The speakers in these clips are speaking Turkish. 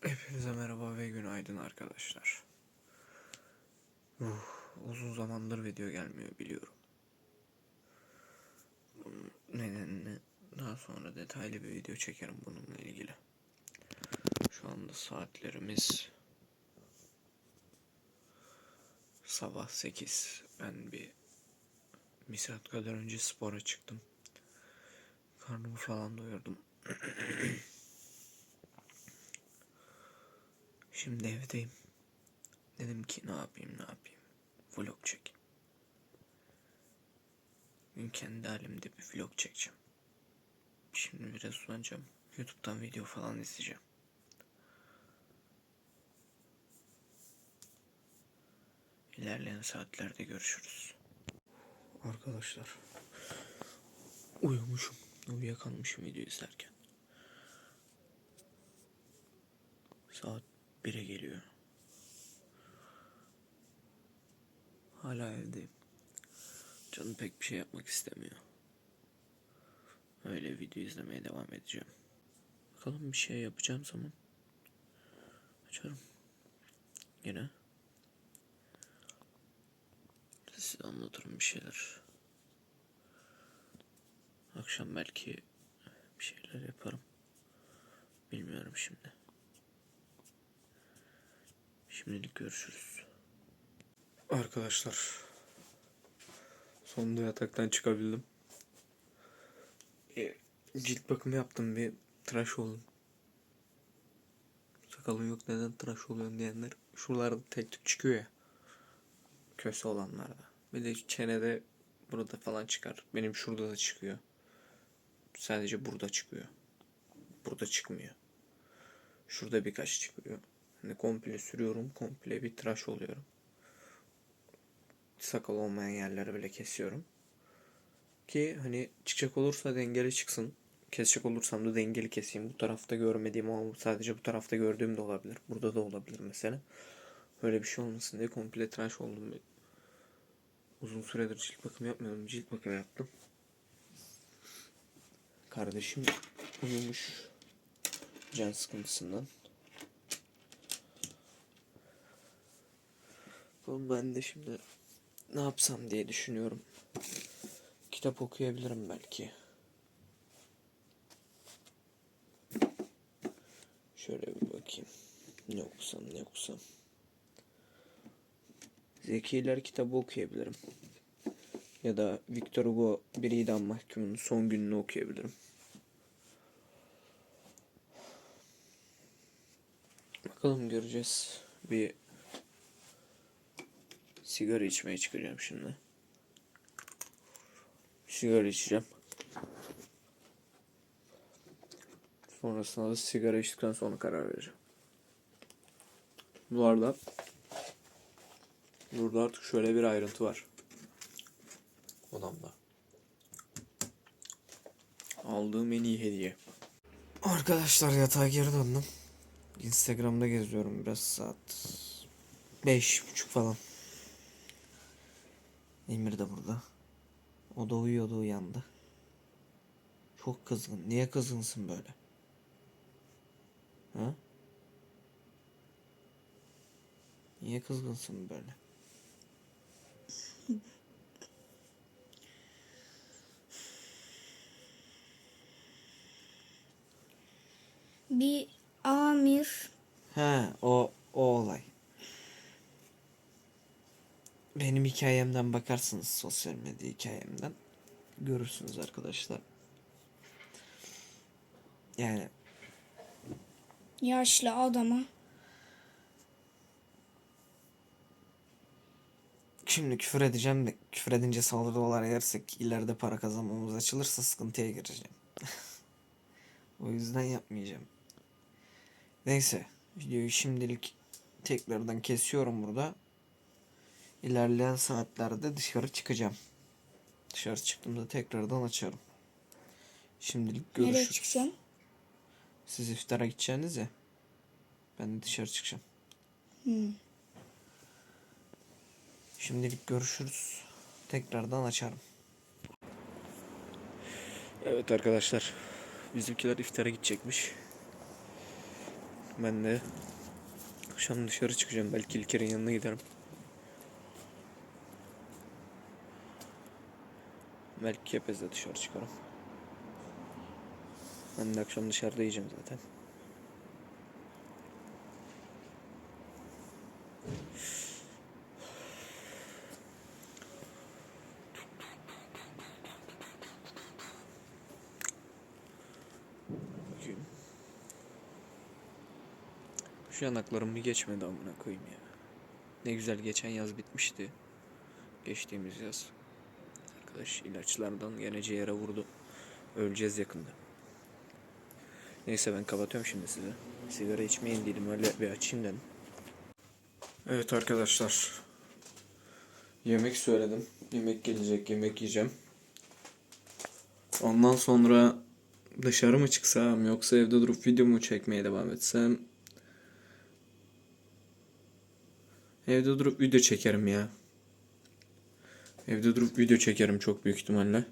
Hepinize merhaba ve günaydın arkadaşlar. Uh, uzun zamandır video gelmiyor biliyorum. Nedenini daha sonra detaylı bir video çekerim bununla ilgili. Şu anda saatlerimiz sabah 8. Ben bir bir saat kadar önce spora çıktım. Karnımı falan doyurdum. Şimdi evdeyim. Dedim ki ne yapayım ne yapayım. Vlog çek. Bugün kendi halimde bir vlog çekeceğim. Şimdi biraz uzanacağım. Youtube'dan video falan izleyeceğim. İlerleyen saatlerde görüşürüz. Arkadaşlar. Uyumuşum. Uyuyakalmışım video izlerken. 1'e geliyor. Hala evdeyim. Canım pek bir şey yapmak istemiyor. Öyle video izlemeye devam edeceğim. Bakalım bir şey yapacağım zaman. Açarım. Yine. Size anlatırım bir şeyler. Akşam belki bir şeyler yaparım. Bilmiyorum şimdi. Şimdilik görüşürüz. Arkadaşlar. Sonunda yataktan çıkabildim. Cilt bakımı yaptım bir tıraş oldum. Sakalın yok neden tıraş oluyorsun diyenler. Şuralarda tek tük çıkıyor ya. Köse olanlarda. Bir de çenede burada falan çıkar. Benim şurada da çıkıyor. Sadece burada çıkıyor. Burada çıkmıyor. Şurada birkaç çıkıyor. Hani komple sürüyorum. Komple bir tıraş oluyorum. Sakal olmayan yerleri bile kesiyorum. Ki hani çıkacak olursa dengeli çıksın. Kesecek olursam da dengeli keseyim. Bu tarafta görmediğim ama sadece bu tarafta gördüğüm de olabilir. Burada da olabilir mesela. Öyle bir şey olmasın diye komple tıraş oldum. Uzun süredir cilt bakımı yapmıyordum. Cilt bakımı yaptım. Kardeşim uyumuş. Can sıkıntısından. Oğlum ben de şimdi ne yapsam diye düşünüyorum. Kitap okuyabilirim belki. Şöyle bir bakayım. Ne okusam ne okusam. Zekiler kitabı okuyabilirim. Ya da Victor Hugo Bir İdam Mahkumu'nun son gününü okuyabilirim. Bakalım göreceğiz. Bir sigara içmeye çıkacağım şimdi. Sigara içeceğim. Sonrasında da sigara içtikten sonra karar vereceğim. Bu arada burada artık şöyle bir ayrıntı var. Odamda. Aldığım en iyi hediye. Arkadaşlar yatağa geri döndüm. Instagram'da geziyorum biraz saat. Beş buçuk falan. Emir de burada. O da uyuyordu uyandı. Çok kızgın. Niye kızgınsın böyle? Ha? Niye kızgınsın böyle? bir amir He o o olay. Benim hikayemden bakarsınız sosyal medya hikayemden. Görürsünüz arkadaşlar. Yani yaşlı adama Şimdi küfür edeceğim de küfür edince saldırılar yersek ileride para kazanmamız açılırsa sıkıntıya gireceğim. o yüzden yapmayacağım. Neyse videoyu şimdilik tekrardan kesiyorum burada. İlerleyen saatlerde dışarı çıkacağım. Dışarı çıktığımda tekrardan açarım. Şimdilik nereye görüşürüz. çıkacaksın? Siz iftara gideceğiniz ya. Ben de dışarı çıkacağım. Hmm. Şimdilik görüşürüz. Tekrardan açarım. Evet arkadaşlar. Bizimkiler iftara gidecekmiş. Ben de akşam dışarı çıkacağım. Belki İlker'in yanına giderim. Belki Kepez'de dışarı çıkarım. Ben de akşam dışarıda yiyeceğim zaten. Şu yanaklarım bir geçmedi amına koyayım ya. Ne güzel geçen yaz bitmişti. Geçtiğimiz yaz. Arkadaş ilaçlardan gene ciğere vurdu. Öleceğiz yakında. Neyse ben kapatıyorum şimdi size. Sigara içmeyin dedim öyle bir açayım dedim. Evet arkadaşlar. Yemek söyledim. Yemek gelecek, yemek yiyeceğim. Ondan sonra dışarı mı çıksam yoksa evde durup video mu çekmeye devam etsem? Evde durup video çekerim ya. Evde durup video çekerim çok büyük ihtimalle.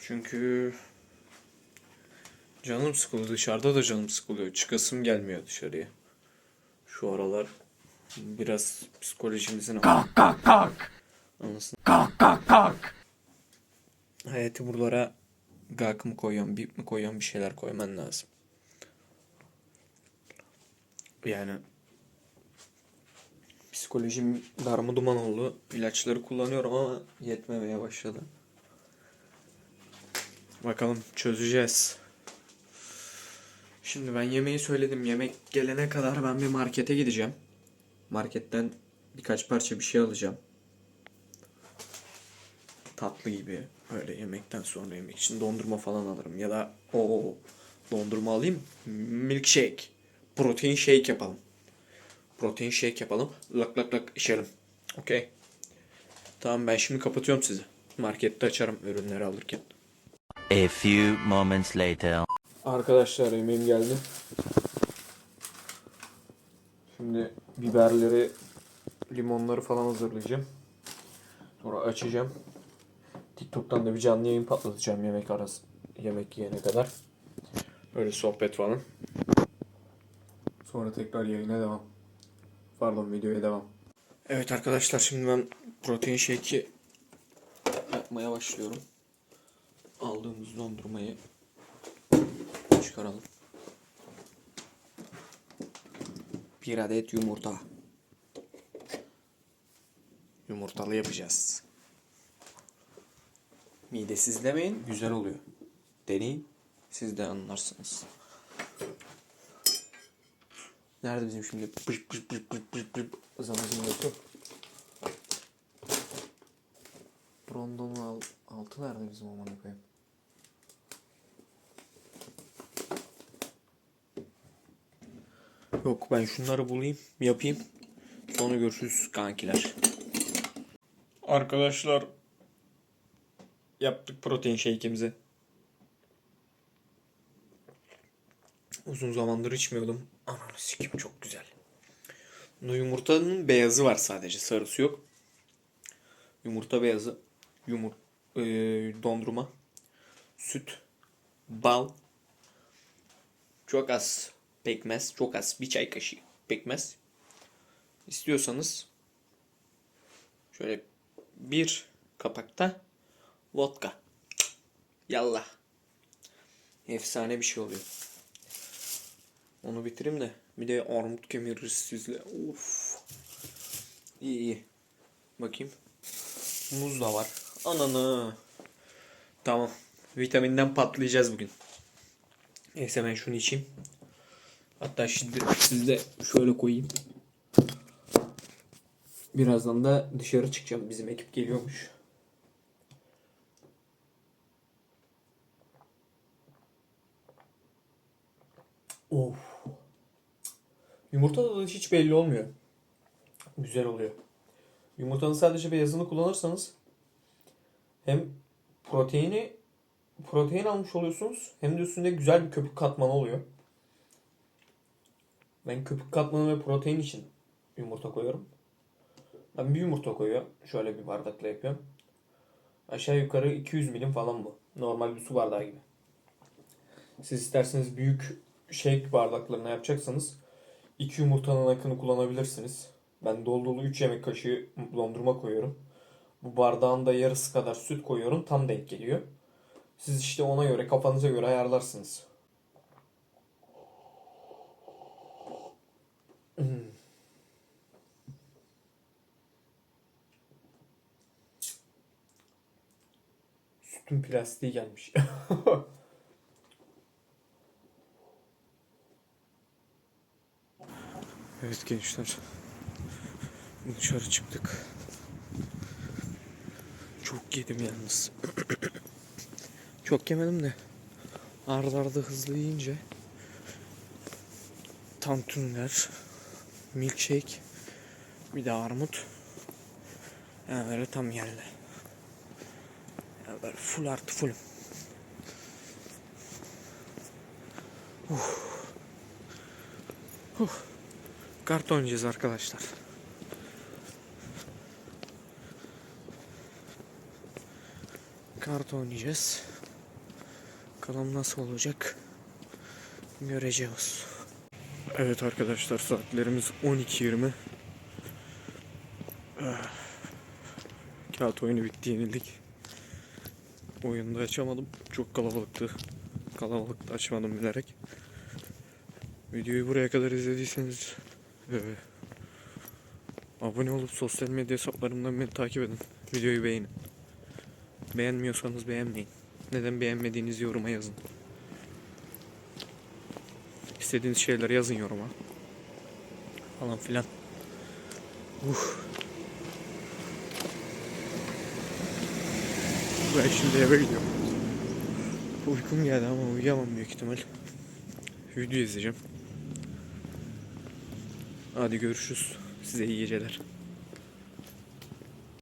Çünkü canım sıkılıyor. Dışarıda da canım sıkılıyor. Çıkasım gelmiyor dışarıya. Şu aralar biraz psikolojimizin Kalk kalk kalk. anasını Kalk kalk kalk. hayatı buralara gak mı koyuyorsun, bip mi koyuyorsun bir şeyler koyman lazım. Yani psikolojim darma duman oldu. İlaçları kullanıyorum ama yetmemeye başladı. Bakalım çözeceğiz. Şimdi ben yemeği söyledim. Yemek gelene kadar ben bir markete gideceğim. Marketten birkaç parça bir şey alacağım. Tatlı gibi. Öyle yemekten sonra yemek için dondurma falan alırım. Ya da o dondurma alayım. Milkshake. Protein shake yapalım. Protein shake yapalım. Lak lak lak içelim. Okey. Tamam ben şimdi kapatıyorum sizi. Markette açarım ürünleri alırken. A few moments later. Arkadaşlar yemeğim geldi. Şimdi biberleri, limonları falan hazırlayacağım. Sonra açacağım. TikTok'tan da bir canlı yayın patlatacağım yemek arası. Yemek yiyene kadar. Öyle sohbet falan. Sonra tekrar yayına devam. Pardon videoya devam. Evet arkadaşlar şimdi ben protein shake'i yapmaya başlıyorum. Aldığımız dondurmayı çıkaralım. Bir adet yumurta. Yumurtalı yapacağız. Midesiz demeyin, güzel oluyor. Deneyin, siz de anlarsınız. Nerede bizim şimdi pış pış pış pış pış pış zamazın yoku? Rondonun al- altı nerede bizim amına koyayım? Yok ben şunları bulayım, yapayım. Sonra görüşürüz kankiler. Arkadaşlar yaptık protein shake'imizi. Uzun zamandır içmiyordum. Ananı sikim çok güzel. Bunda yumurtanın beyazı var sadece. Sarısı yok. Yumurta beyazı. Yumur eee, dondurma. Süt. Bal. Çok az pekmez. Çok az. Bir çay kaşığı pekmez. İstiyorsanız şöyle bir kapakta vodka. Yallah. Efsane bir şey oluyor. Onu bitireyim de bir de armut kemiririz sizle. Of. İyi iyi. Bakayım. Muz da var. Ananı. Tamam. Vitaminden patlayacağız bugün. Neyse ben şunu içeyim. Hatta şimdi sizde şöyle koyayım. Birazdan da dışarı çıkacağım. Bizim ekip geliyormuş. Of. Yumurta da hiç belli olmuyor. Güzel oluyor. Yumurtanın sadece beyazını kullanırsanız hem proteini protein almış oluyorsunuz hem de üstünde güzel bir köpük katmanı oluyor. Ben köpük katmanı ve protein için yumurta koyuyorum. Ben bir yumurta koyuyorum. Şöyle bir bardakla yapıyorum. Aşağı yukarı 200 milim falan bu. Normal bir su bardağı gibi. Siz isterseniz büyük shake bardaklarına yapacaksanız 2 yumurtanın akını kullanabilirsiniz. Ben dolu dolu 3 yemek kaşığı dondurma koyuyorum. Bu bardağın da yarısı kadar süt koyuyorum. Tam denk geliyor. Siz işte ona göre kafanıza göre ayarlarsınız. Hmm. Sütün plastiği gelmiş. evet gençler. Dışarı çıktık. Çok yedim yalnız. Çok yemedim de. Arda arda hızlı yiyince tantunler, milkshake, bir de armut. Yani böyle tam yerli. Yani böyle full artı full. Uh. Uh. Kart oynayacağız arkadaşlar. Kart oynayacağız. Bakalım nasıl olacak. Göreceğiz. Evet arkadaşlar saatlerimiz 12.20. Ah. Kağıt oyunu bitti yenildik. Oyunda açamadım. Çok kalabalıktı. Kalabalıktı açmadım bilerek. Videoyu buraya kadar izlediyseniz eee, abone olup sosyal medya hesaplarımdan beni takip edin. Videoyu beğenin. Beğenmiyorsanız beğenmeyin. Neden beğenmediğinizi yoruma yazın. İstediğiniz şeyleri yazın yoruma. Falan filan. Uh. Ben şimdi eve gidiyorum. Uykum geldi ama uyuyamam büyük ihtimal. Video izleyeceğim. Hadi görüşürüz. Size iyi geceler.